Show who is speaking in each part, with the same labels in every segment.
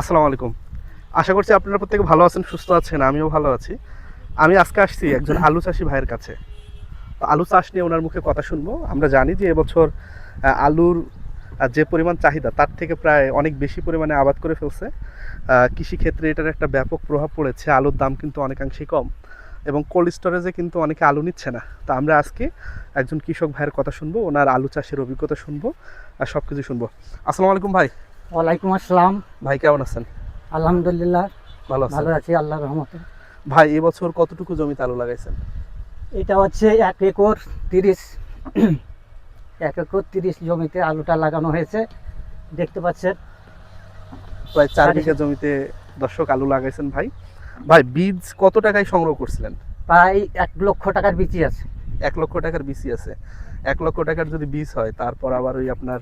Speaker 1: আসসালামু আলাইকুম। আশা করছি আপনারা প্রত্যেকে ভালো আছেন, সুস্থ আছেন, আমিও ভালো আছি। আমি আজকে আসছি একজন আলু চাষি ভাইয়ের কাছে। তো আলু চাষ নিয়ে ওনার মুখে কথা শুনব। আমরা জানি যে এবছর আলুর যে পরিমাণ চাহিদা, তার থেকে প্রায় অনেক বেশি পরিমাণে আবাদ করে ফেলছে। কৃষিক্ষেত্রে এটার একটা ব্যাপক প্রভাব পড়েছে। আলুর দাম কিন্তু অনেকাংশেই কম এবং কোল্ড স্টোরেজে কিন্তু অনেকে আলু নিচ্ছে না। তো আমরা আজকে একজন কৃষক ভাইয়ের কথা শুনব, ওনার আলু চাষের অভিজ্ঞতা শুনব আর সব কিছু শুনব। আসসালামু আলাইকুম ভাই।
Speaker 2: ওয়ালাইকুম আসসালাম।
Speaker 1: ভাই কেমন আছেন?
Speaker 2: আলহামদুলিল্লাহ।
Speaker 1: ভালো
Speaker 2: ভালো আছি আল্লাহর রহমতে।
Speaker 1: ভাই এবছর কতটুকু জমিতে আলু লাগাইছেন?
Speaker 2: এটা হচ্ছে এক একর তিরিশ এক একর তিরিশ জমিতে আলুটা লাগানো হয়েছে। দেখতে পাচ্ছেন।
Speaker 1: প্রায় চার বিঘা জমিতে দর্শক আলু লাগাইছেন ভাই। ভাই বীজ কত টাকায় সংগ্রহ করছিলেন?
Speaker 2: প্রায় এক লক্ষ টাকার বিচি আছে।
Speaker 1: এক লক্ষ টাকার বিসি আছে। এক লক্ষ টাকার যদি বীজ হয় তারপর আবার ওই আপনার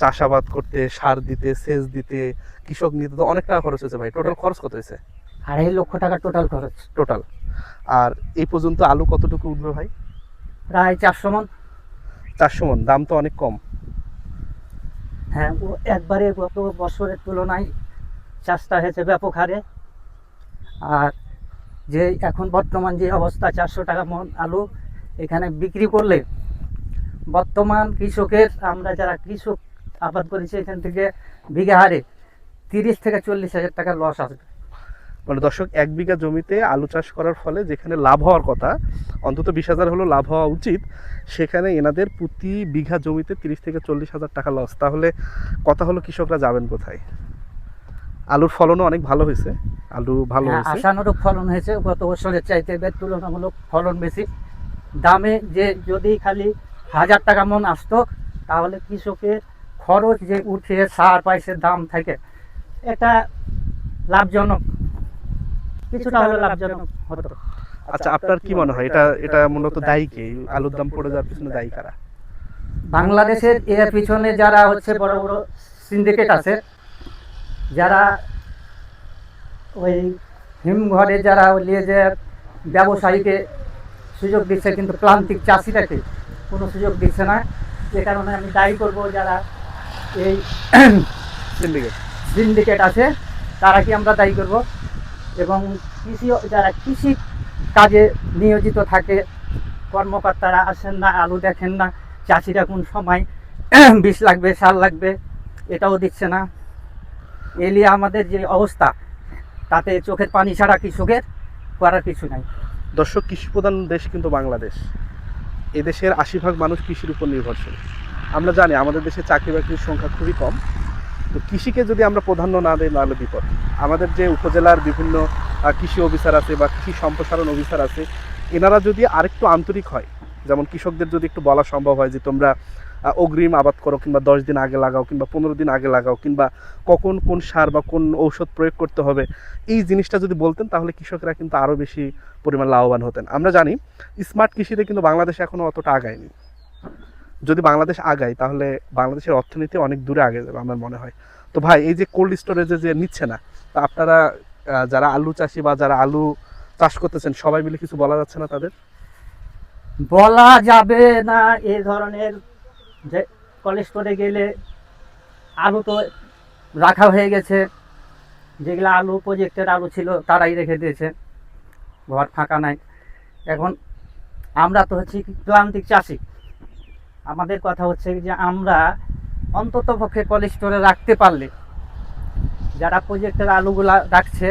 Speaker 1: চাষাবাদ করতে সার দিতে সেচ দিতে কৃষক নিতে তো অনেক টাকা খরচ হয়েছে ভাই। টোটাল খরচ কত হয়েছে?
Speaker 2: আড়াই লক্ষ টাকা টোটাল খরচ।
Speaker 1: টোটাল আর এই পর্যন্ত আলু কতটুকু উঠবে ভাই?
Speaker 2: প্রায় চারশো মন।
Speaker 1: চারশো মন দাম তো অনেক কম।
Speaker 2: হ্যাঁ ও একবারে গত বছরের তুলনায় চাষটা হয়েছে ব্যাপক হারে। আর যে এখন বর্তমান যে অবস্থা চারশো টাকা মন আলু এখানে বিক্রি করলে বর্তমান কৃষকের আমরা যারা কৃষক আবাদ করেছি এখান থেকে বিঘা হারে তিরিশ থেকে চল্লিশ হাজার টাকা লস আসবে
Speaker 1: মানে দর্শক এক বিঘা জমিতে আলু চাষ করার ফলে যেখানে লাভ হওয়ার কথা অন্তত বিশ হাজার হলো লাভ হওয়া উচিত সেখানে এনাদের প্রতি বিঘা জমিতে তিরিশ থেকে চল্লিশ হাজার টাকা লস তাহলে কথা হলো কৃষকরা যাবেন কোথায়? আলুর ফলনও অনেক ভালো হয়েছে আলু ভালো
Speaker 2: হ্যাঁ,
Speaker 1: হয়েছে।
Speaker 2: আশানুরূপ ফলন হয়েছে গত বছরের চাইতে এবার তুলনামূলক ফলন বেশি। দামে যে যদি খালি হাজার টাকা মন আসতো তাহলে কৃষকের খরচ যে উঠে সার পাইসের দাম থাকে এটা লাভজনক। কিছুটা হলে লাভজনক হতো।
Speaker 1: আচ্ছা আপনার কি মনে হয়? এটা এটা মূলত দায়ী কে? আলুর দাম পড়ে যাওয়ার পিছনে দায়ী কারা?
Speaker 2: বাংলাদেশের এর পিছনে যারা হচ্ছে বড় বড় সিন্ডিকেট আছে যারা ওই হিমঘরে যারা নিয়ে যে ব্যবসায়ীকে সুযোগ দিচ্ছে কিন্তু প্রান্তিক চাষিটাকে কোনো সুযোগ দিচ্ছে না। যে কারণে আমি দায়ী করব যারা এই
Speaker 1: সিন্ডিকেট
Speaker 2: সিন্ডিকেট আছে তারা কি আমরা দায়ী করব? এবং কৃষি যারা কৃষি কাজে নিয়োজিত থাকে কর্মকর্তারা আসেন না আলু দেখেন না চাষিরা কোন সময় বিষ লাগবে সার লাগবে এটাও দিচ্ছে না। এলিয়ে আমাদের যে অবস্থা তাতে চোখের পানি ছাড়া কৃষকের করার কিছু নাই।
Speaker 1: দর্শক কৃষি প্রধান দেশ কিন্তু বাংলাদেশ। এদেশের আশি ভাগ মানুষ কৃষির উপর নির্ভরশীল। আমরা জানি আমাদের দেশে চাকরি বাকরির সংখ্যা খুবই কম। তো কৃষিকে যদি আমরা প্রাধান্য না দিই, তাহলে বিপদ। আমাদের যে উপজেলার বিভিন্ন কৃষি অফিসার আছে বা কৃষি সম্প্রসারণ অফিসার আছে, এনারা যদি আরেকটু আন্তরিক হয়, যেমন কৃষকদের যদি একটু বলা সম্ভব হয় যে তোমরা অগ্রিম আবাদ করো কিংবা দশ দিন আগে লাগাও কিংবা পনেরো দিন আগে লাগাও কিংবা কখন কোন সার বা কোন ঔষধ প্রয়োগ করতে হবে, এই জিনিসটা যদি বলতেন তাহলে কৃষকরা কিন্তু আরও বেশি পরিমাণ লাভবান হতেন। আমরা জানি স্মার্ট কৃষিতে কিন্তু বাংলাদেশ এখনও অতটা আগায়নি। যদি বাংলাদেশ আগায়, তাহলে বাংলাদেশের অর্থনীতি অনেক দূরে আগে যাবে আমার মনে হয়। তো ভাই, এই যে কোল্ড স্টোরেজে যে নিচ্ছে না, তা আপনারা যারা আলু চাষি বা যারা আলু চাষ করতেছেন, সবাই মিলে কিছু বলা যাচ্ছে না তাদের?
Speaker 2: বলা যাবে না এই ধরনের যে কলেজ করে গেলে আলু তো রাখা হয়ে গেছে। যেগুলো আলু প্রজেক্টের আলু ছিল, তারাই রেখে দিয়েছে। ঘর ফাঁকা নাই। এখন আমরা তো হচ্ছি প্রান্তিক চাষি। আমাদের কথা হচ্ছে যে আমরা অন্তত পক্ষে কলেজ স্টোরে রাখতে পারলে, যারা প্রজেক্টের আলুগুলা রাখছে,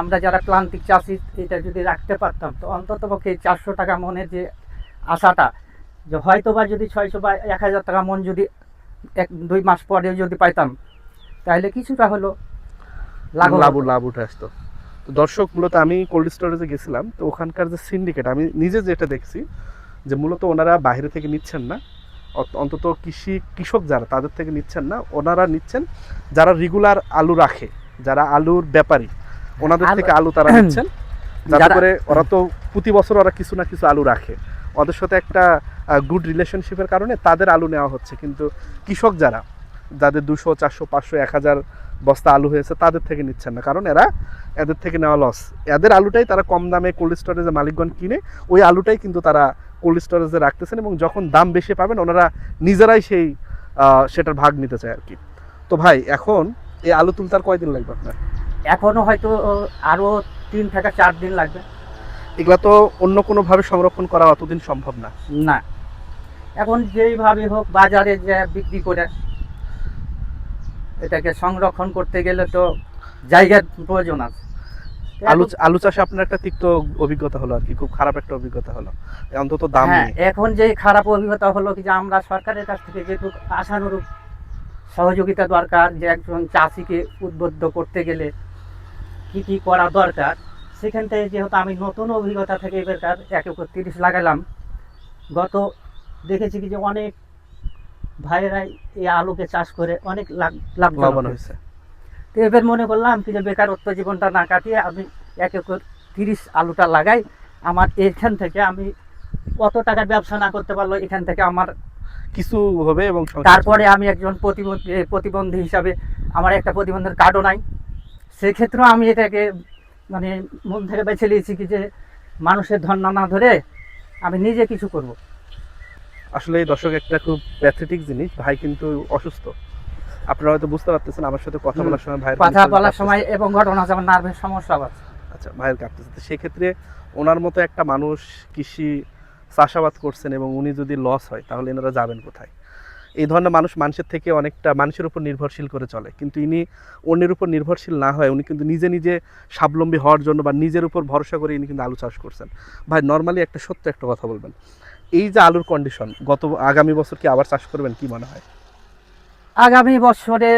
Speaker 2: আমরা যারা প্রান্তিক চাষি, এটা যদি রাখতে পারতাম, তো অন্তত পক্ষে চারশো টাকা মনে যে আশাটা যে হয়তো বা যদি ছয়শো বা এক হাজার টাকা মন যদি এক দুই মাস পরে যদি পাইতাম তাহলে কিছুটা হলো লাভ
Speaker 1: লাভ উঠে আসতো। তো দর্শক মূলত আমি কোল্ড স্টোরেজে গেছিলাম তো ওখানকার যে সিন্ডিকেট আমি নিজে যেটা দেখছি যে মূলত ওনারা বাইরে থেকে নিচ্ছেন না। অন্তত কৃষি কৃষক যারা তাদের থেকে নিচ্ছেন না। ওনারা নিচ্ছেন যারা রেগুলার আলু রাখে যারা আলুর ব্যাপারী ওনাদের থেকে আলু তারা নিচ্ছেন। যাতে করে ওরা তো প্রতি বছর ওরা কিছু না কিছু আলু রাখে। ওদের সাথে একটা গুড রিলেশনশিপের কারণে তাদের আলু নেওয়া হচ্ছে। কিন্তু কৃষক যারা, যাদের দুশো, চারশো, পাঁচশো, এক হাজার বস্তা আলু হয়েছে, তাদের থেকে নিচ্ছেন না। কারণ এরা এদের থেকে নেওয়া লস এদের আলুটাই তারা কম দামে কোল্ড স্টোরেজে মালিকগণ কিনে, ওই আলুটাই কিন্তু তারা কোল্ড স্টোরেজে রাখতেছেন এবং যখন দাম বেশি পাবেন, ওনারা নিজেরাই সেই সেটার ভাগ নিতে চায় আর কি তো ভাই, এখন এই আলু তুলতে আর কয়দিন লাগবে আপনার?
Speaker 2: এখনও হয়তো আরও তিন থেকে চার দিন লাগবে।
Speaker 1: এগুলা তো অন্য কোনো ভাবে সংরক্ষণ করা অতদিন সম্ভব না।
Speaker 2: না। এখন যেইভাবে হোক বাজারে যে বিক্রি করে এটাকে সংরক্ষণ করতে গেলে তো জায়গার প্রয়োজন আছে।
Speaker 1: আলু আলু চাষে আপনার একটা তিক্ত অভিজ্ঞতা হলো আর কি খুব খারাপ একটা অভিজ্ঞতা হলো। অন্তত দাম
Speaker 2: হ্যাঁ এখন যে খারাপ অভিজ্ঞতা হলো কি যে আমরা সরকারের কাছ থেকে যেহেতু আশানুরূপ সহযোগিতা দরকার যে একজন চাষিকে উদ্বুদ্ধ করতে গেলে কি কি করা দরকার সেখান থেকে যেহেতু আমি নতুন অভিজ্ঞতা থেকে এবারকার এক একর তিরিশ লাগালাম। গত দেখেছি কি যে অনেক ভাইয়েরাই এই আলুকে চাষ করে অনেক লাভ লাভ
Speaker 1: লাভবান হয়েছে।
Speaker 2: তো এবার মনে করলাম কি যে বেকারত্ব জীবনটা না কাটিয়ে আমি এক একর তিরিশ আলুটা লাগাই। আমার এখান থেকে আমি কত টাকার ব্যবসা না করতে পারল এখান থেকে আমার
Speaker 1: কিছু হবে এবং
Speaker 2: তারপরে আমি একজন প্রতিবন্ধী প্রতিবন্ধী হিসাবে আমার একটা প্রতিবন্ধের কার্ডও নাই। সেক্ষেত্রেও আমি এটাকে মানে মন থেকে বেছে নিয়েছি কি যে মানুষের ধন না ধরে আমি নিজে কিছু করব।
Speaker 1: আসলে এই দর্শক একটা খুব প্যাথেটিক জিনিস ভাই কিন্তু অসুস্থ। আপনারা হয়তো বুঝতে পারতেছেন আমার সাথে কথা বলার সময় ভাইয়ের
Speaker 2: কথা বলার সময় এবং ঘটনা যেমন নার্ভের সমস্যা আছে
Speaker 1: আচ্ছা ভাইয়ের কাঁপতেছে। তো সেক্ষেত্রে ওনার মতো একটা মানুষ কৃষি চাষাবাদ করছেন এবং উনি যদি লস হয় তাহলে এনারা যাবেন কোথায়? এই ধরনের মানুষ মানুষের থেকে অনেকটা মানুষের উপর নির্ভরশীল করে চলে। কিন্তু ইনি অন্যের উপর নির্ভরশীল না হয় উনি কিন্তু নিজে নিজে স্বাবলম্বী হওয়ার জন্য বা নিজের উপর ভরসা করে ইনি কিন্তু আলু চাষ করছেন। ভাই নর্মালি একটা সত্য একটা কথা বলবেন। এই যে আলুর কন্ডিশন গত আগামী বছর কি আবার চাষ করবেন কি মনে হয়?
Speaker 2: আগামী বছরে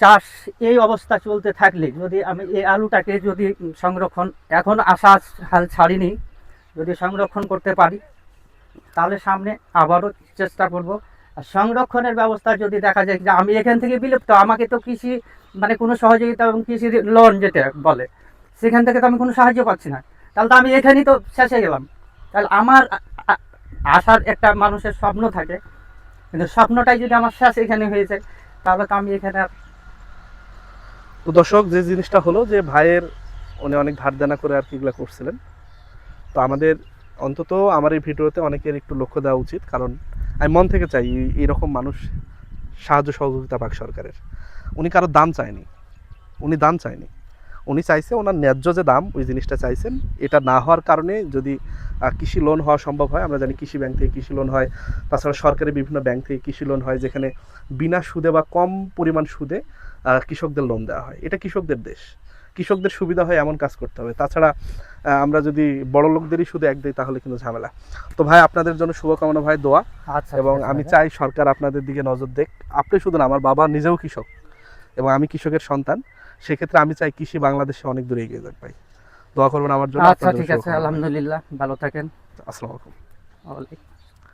Speaker 2: চাষ এই অবস্থা চলতে থাকলে যদি আমি এই আলুটাকে যদি সংরক্ষণ, এখন আশা হাল ছাড়িনি, যদি সংরক্ষণ করতে পারি, তাহলে সামনে আবারও চেষ্টা করব সংরক্ষণের ব্যবস্থা যদি দেখা যায় যে আমি এখান থেকে বিলুপ্ত, আমাকে তো কৃষি মানে কোনো সহযোগিতা এবং কৃষি লোন যেটা বলে, সেখান থেকে তো আমি কোনো সাহায্য পাচ্ছি না। তাহলে তো আমি এখানেই তো শেষে গেলাম। তাহলে আমার আ- আ- একটা মানুষের স্বপ্ন থাকে। কিন্তু স্বপ্নটাই যদি আমার শেষ এখানে হয়ে যায়, তাহলে তো আমি এখানে আর
Speaker 1: তো দর্শক, যে জিনিসটা হলো যে ভাইয়ের উনি অনেক ধার দেনা করে আর কি এগুলো করছিলেন। তো আমাদের অন্তত আমার এই ভিডিওতে অনেকের একটু লক্ষ্য দেওয়া উচিত, কারণ আমি মন থেকে চাই এরকম মানুষ সাহায্য সহযোগিতা পাক সরকারের। উনি কারও দাম চায়নি। উনি দাম চায়নি। উনি চাইছে ওনার ন্যায্য যে দাম, ওই জিনিসটা চাইছেন। এটা না হওয়ার কারণে যদি কৃষি লোন হওয়া সম্ভব হয়, আমরা জানি কৃষি ব্যাংক থেকে কৃষি লোন হয়, তাছাড়া সরকারি বিভিন্ন ব্যাংক থেকে কৃষি লোন হয়, যেখানে বিনা সুদে বা কম পরিমাণ সুদে কৃষকদের লোন দেওয়া হয়। এটা কৃষকদের দেশ। কৃষকদের সুবিধা হয় এমন কাজ করতে হবে। তাছাড়া আমরা যদি বড় লোকদেরই শুধু এক দিই তাহলে কিন্তু ঝামেলা। তো ভাই আপনাদের জন্য শুভকামনা ভাই দোয়া।
Speaker 2: আচ্ছা
Speaker 1: এবং আমি চাই সরকার আপনাদের দিকে নজর দেখ আপনি শুধু না আমার বাবা নিজেও কৃষক এবং আমি কৃষকের সন্তান। সেক্ষেত্রে আমি চাই কৃষি বাংলাদেশে অনেক দূরে এগিয়ে যাক ভাই। দোয়া করবেন আমার জন্য।
Speaker 2: আচ্ছা ঠিক আছে আলহামদুলিল্লাহ ভালো থাকেন।
Speaker 1: আসসালামু আলাইকুম।